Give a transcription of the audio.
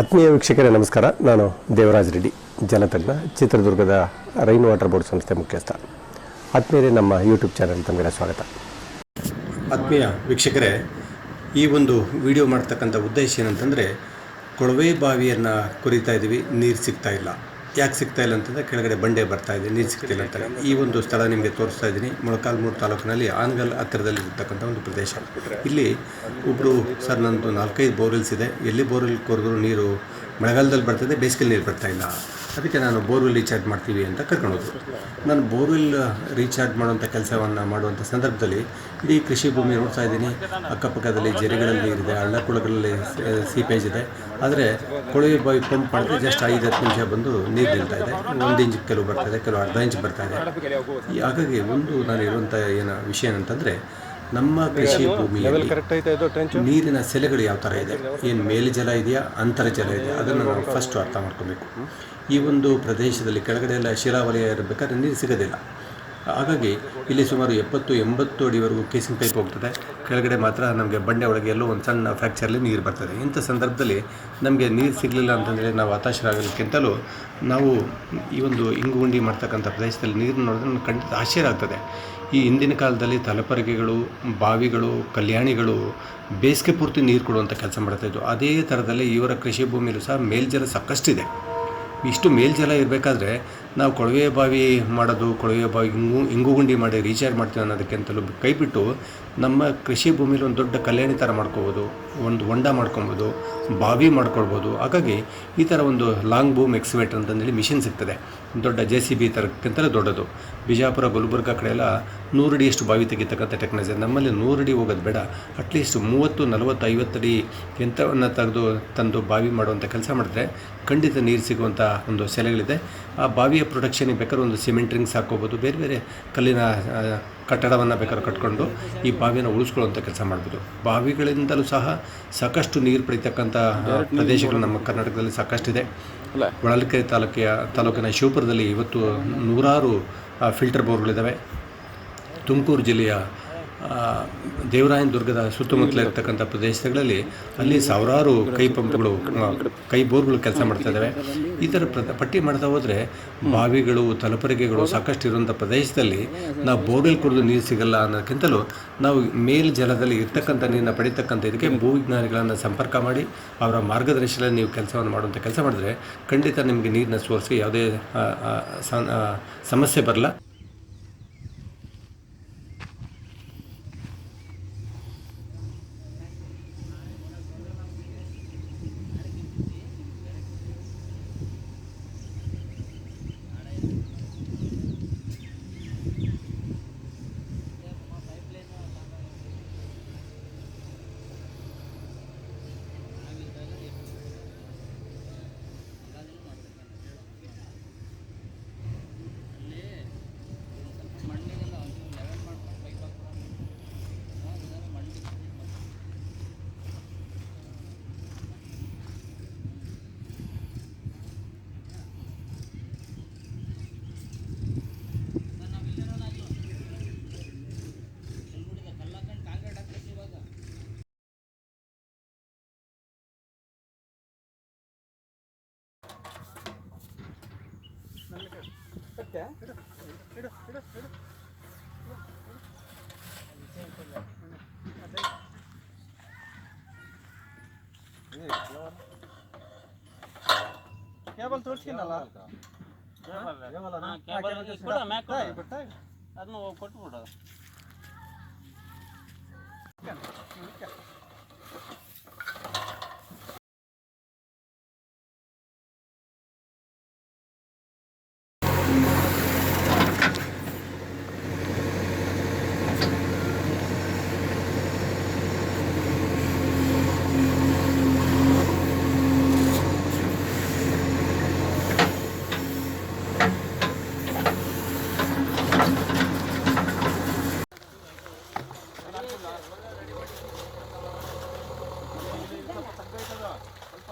ಆತ್ಮೀಯ ವೀಕ್ಷಕರೇ, ನಮಸ್ಕಾರ. ನಾನು ದೇವರಾಜ್ ರೆಡ್ಡಿ, ಜನತಜ್ಞ, ಚಿತ್ರದುರ್ಗದ ರೈನ್ ವಾಟರ್ ಬೋರ್ಡ್ ಸಂಸ್ಥೆ ಮುಖ್ಯಸ್ಥ. ಆತ್ಮೀಯರೇ, ನಮ್ಮ ಯೂಟ್ಯೂಬ್ ಚಾನಲ್ ತಮಗೆ ಸ್ವಾಗತ. ಆತ್ಮೀಯ ವೀಕ್ಷಕರೇ, ಈ ಒಂದು ವಿಡಿಯೋ ಮಾಡ್ತಕ್ಕಂಥ ಉದ್ದೇಶ ಏನಂತಂದರೆ, ಕೊಳವೆ ಬಾವಿಯನ್ನು ಕುರಿತಾ ಇದ್ದೀವಿ, ನೀರು ಸಿಗ್ತಾ ಇಲ್ಲ. ಯಾಕೆ ಸಿಗ್ತಾ ಇಲ್ಲ ಅಂತಂದರೆ ಕೆಳಗಡೆ ಬಂಡೆ ಬರ್ತಾ ಇದೆ, ನೀರು ಸಿಗ್ತಿಲ್ಲ ಅಂತ ಈ ಒಂದು ಸ್ಥಳ ನಿಮಗೆ ತೋರಿಸ್ತಾ ಇದ್ದೀನಿ. ಮೊಳಕಾಲ್ಮೂರು ತಾಲೂಕಿನಲ್ಲಿ ಆನಗಲ್ ಹತ್ತಿರದಲ್ಲಿ ಇರ್ತಕ್ಕಂಥ ಒಂದು ಪ್ರದೇಶ. ಇಲ್ಲಿ ಒಬ್ಬರು ಸರ್, ನಂದು ನಾಲ್ಕೈದು ಬೋರ್ವೆಲ್ಸ್ ಇದೆ. ಎಲ್ಲಿ ಬೋರ್ವೆಲ್ ಕೊರೆದ್ರು ನೀರು ಮಳೆಗಾಲದಲ್ಲಿ ಬರ್ತದೆ ಬೇಸಿಗೆ ನೀರು ಬರ್ತಾ ಇಲ್ಲ. ಅದಕ್ಕೆ ನಾನು ಬೋರ್ವೆಲ್ ರೀಚಾರ್ಜ್ ಮಾಡ್ತೀವಿ ಅಂತ ಕರ್ಕೊಂಡೋದ್ರು ನಾನು ಬೋರ್ವೆಲ್ ರೀಚಾರ್ಜ್ ಮಾಡುವಂಥ ಕೆಲಸವನ್ನು ಮಾಡುವಂಥ ಸಂದರ್ಭದಲ್ಲಿ ಇಡೀ ಕೃಷಿ ಭೂಮಿ ನೋಡ್ತಾ ಇದ್ದೀನಿ. ಅಕ್ಕಪಕ್ಕದಲ್ಲಿ ಜರಿಗಳಲ್ಲಿ ಇದೆ ಹಳ್ಳ ಕುಳಗಳಲ್ಲಿ ಸೀಪೇಜ್ ಇದೆ. ಆದರೆ ಕೊಳವೆ ಬಾಯಿ ಪಂಪ್ ಮಾಡಿದ್ರೆ ಜಸ್ಟ್ ಐದು, ಹತ್ತು ನಿಮಿಷ ಬಂದು ನೀರು ನಿಲ್ತಾ ಇದೆ. ಒಂದು ಇಂಚ್ ಕೆಲವು ಬರ್ತಾ ಇದೆ, ಕೆಲವು ಅರ್ಧ ಇಂಚ್ ಬರ್ತಾ ಇದೆ. ಹಾಗಾಗಿ ಒಂದು ನಾನು ಇರುವಂಥ ಏನು ವಿಷಯ ಏನಂತಂದರೆ ನಮ್ಮ ಕೃಷಿ ಭೂಮಿಯಲ್ಲಿ ನೀರಿನ ಸೆಲೆಗಳು ಯಾವ ಥರ ಇದೆ? ಏನು ಮೇಲ್ಜಲ ಇದೆಯಾ? ಅಂತರ್ಜಲ ಇದೆಯಾ? ಅದನ್ನು ನಾವು ಫಸ್ಟ್ ಅರ್ಥ ಮಾಡ್ಕೋಬೇಕು. ಈ ಒಂದು ಪ್ರದೇಶದಲ್ಲಿ ಕೆಳಗಡೆ ಎಲ್ಲ ಶಿಲಾವಲಯ ಇರಬೇಕಾದ್ರೆ ನೀರು ಸಿಗೋದಿಲ್ಲ. ಹಾಗಾಗಿ ಇಲ್ಲಿ ಸುಮಾರು ಎಪ್ಪತ್ತು, ಎಂಬತ್ತು ಅಡಿವರೆಗೂ ಕೇಸಿಂಗ್ ಪೈಪ್ ಹೋಗ್ತದೆ. ಕೆಳಗಡೆ ಮಾತ್ರ ನಮಗೆ ಬಂಡೆ ಒಳಗೆ ಎಲ್ಲೋ ಒಂದು ಸಣ್ಣ ಫ್ಯಾಕ್ಚರಲ್ಲಿ ನೀರು ಬರ್ತದೆ. ಇಂಥ ಸಂದರ್ಭದಲ್ಲಿ ನಮಗೆ ನೀರು ಸಿಗಲಿಲ್ಲ ಅಂತಂದರೆ ನಾವು ಹತಾಶರಾಗೋದಕ್ಕಿಂತಲೂ ನಾವು ಈ ಒಂದು ಇಂಗುಗುಂಡಿ ಮಾಡ್ತಕ್ಕಂಥ ಪ್ರದೇಶದಲ್ಲಿ ನೀರು ನೋಡಿದ್ರೆ ನಮ್ಗೆ ಖಂಡಿತ ಆಶ್ಚರ್ಯ ಆಗ್ತದೆ ಈ ಹಿಂದಿನ ಕಾಲದಲ್ಲಿ ತಲಪರಿಗೆಗಳು, ಬಾವಿಗಳು, ಕಲ್ಯಾಣಿಗಳು ಬೇಸಿಗೆ ಪೂರ್ತಿ ನೀರು ಕೊಡುವಂಥ ಕೆಲಸ ಮಾಡ್ತಾಯಿದ್ವು ಅದೇ ಥರದಲ್ಲಿ ಇವರ ಕೃಷಿ ಭೂಮಿಯಲ್ಲೂ ಸಹ ಮೇಲ್ಜಲ ಸಾಕಷ್ಟಿದೆ. ಇಷ್ಟು ಮೇಲ್ಜಲ ಇರಬೇಕಾದ್ರೆ ನಾವು ಕೊಳವೆ ಬಾವಿ ಮಾಡೋದು, ಕೊಳವೆ ಬಾವಿ ಇಂಗು ಇಂಗುಗುಂಡಿ ಮಾಡಿ ರೀಚಾರ್ಜ್ ಮಾಡ್ತೀವಿ ಅನ್ನೋದಕ್ಕಿಂತಲೂ ಕೈಬಿಟ್ಟು ನಮ್ಮ ಕೃಷಿ ಭೂಮಿಲಿ ಒಂದು ದೊಡ್ಡ ಕಲ್ಯಾಣಿ ಥರ ಮಾಡ್ಕೋಬೋದು, ಒಂದು ಹೊಂಡ ಮಾಡ್ಕೊಬೋದು, ಬಾವಿ ಮಾಡ್ಕೊಳ್ಬೋದು. ಹಾಗಾಗಿ ಈ ಥರ ಒಂದು ಲಾಂಗ್ ಬೂಮ್ ಎಕ್ಸಿವೇಟರ್ ಅಂತಂದೇಳಿ ಮಿಷಿನ್ ಸಿಗ್ತದೆ. ದೊಡ್ಡ ಜೆ ಸಿ ಬಿ ಥರಕ್ಕಿಂತಲೂ ದೊಡ್ಡದು. ಬಿಜಾಪುರ, ಗುಲ್ಬರ್ಗ ಕಡೆ ಎಲ್ಲ ನೂರು ಅಡಿಯಷ್ಟು ಬಾವಿ ತೆಗಿತಕ್ಕಂಥ ಟೆಕ್ನಾಲಜಿ ನಮ್ಮಲ್ಲಿ ನೂರು ಅಡಿ ಹೋಗೋದು ಬೇಡ. ಅಟ್ಲೀಸ್ಟ್ ಮೂವತ್ತು ನಲವತ್ತು ಐವತ್ತು ಅಡಿ ಯಂತ್ರವನ್ನು ತೆಗೆದು ತಂದು ಬಾವಿ ಮಾಡುವಂಥ ಕೆಲಸ ಮಾಡಿದ್ರೆ ಖಂಡಿತ ನೀರು ಸಿಗುವಂಥ ಒಂದು ಸೆಲೆಗಳಿದೆ. ಆ ಬಾವಿಯ ಪ್ರೊಡಕ್ಷನಿಗೆ ಬೇಕಾದ್ರೆ ಒಂದು ಸಿಮೆಂಟ್ ರಿಂಗ್ಸ್ ಹಾಕೋಬೋದು ಬೇರೆ ಬೇರೆ ಕಲ್ಲಿನ ಕಟ್ಟಡವನ್ನು ಬೇಕಾದ್ರೆ ಕಟ್ಕೊಂಡು ಈ ಬಾವಿಯನ್ನು ಉಳಿಸ್ಕೊಳ್ಳುವಂಥ ಕೆಲಸ ಮಾಡ್ಬೋದು. ಬಾವಿಗಳಿಂದಲೂ ಸಹ ಸಾಕಷ್ಟು ನೀರು ಪಡಿತಕ್ಕಂಥ ಪ್ರದೇಶಗಳು ನಮ್ಮ ಕರ್ನಾಟಕದಲ್ಲಿ ಸಾಕಷ್ಟಿದೆ. ಹೊಳಲ್ಕೆರೆ ತಾಲೂಕಿಯ ತಾಲೂಕಿನ ಶಿವಪುರದಲ್ಲಿ ಇವತ್ತು ನೂರಾರು ಫಿಲ್ಟರ್ ಬೋರ್ಗಳಿದ್ದಾವೆ ತುಮಕೂರು ಜಿಲ್ಲೆಯ ದೇವರಾಯನ ದುರ್ಗದ ಸುತ್ತಮುತ್ತಲ ಇರತಕ್ಕಂಥ ಪ್ರದೇಶಗಳಲ್ಲಿ ಅಲ್ಲಿ ಸಾವಿರಾರು ಕೈ ಪಂಪ್ಗಳು ಕೈ ಬೋರ್ಗಳು ಕೆಲಸ ಮಾಡ್ತಾ ಇದ್ದಾವೆ. ಈ ಥರ ಪ್ರ ಪಟ್ಟಿ ಮಾಡ್ತಾ ಹೋದರೆ ಬಾವಿಗಳು, ತಲಪರಿಗೆಗಳು ಸಾಕಷ್ಟು ಇರುವಂಥ ಪ್ರದೇಶದಲ್ಲಿ ನಾವು ಬೋರ್ವೆಲ್ ಕುಡಿದು ನೀರು ಸಿಗಲ್ಲ ಅನ್ನೋಕ್ಕಿಂತಲೂ ನಾವು ಮೇಲ್ ಜಲದಲ್ಲಿ ಇರ್ತಕ್ಕಂಥ ನೀರನ್ನು ಪಡೀತಕ್ಕಂಥ ಇದಕ್ಕೆ ಭೂವಿಜ್ಞಾನಿಗಳನ್ನು ಸಂಪರ್ಕ ಮಾಡಿ ಅವರ ಮಾರ್ಗದರ್ಶನದಲ್ಲಿ ನೀವು ಕೆಲಸವನ್ನು ಮಾಡುವಂಥ ಕೆಲಸ ಮಾಡಿದ್ರೆ ಖಂಡಿತ ನಿಮಗೆ ನೀರಿನ ಸೋರ್ಸ್ಗೆ ಯಾವುದೇ ಸಮಸ್ಯೆ ಬರಲ್ಲ. ಕೇಬಲ್ ತೋರಿಸ್ಕಿನಲ್ಲ ಅದನ್ನ ಕೊಟ್ಬಿಡು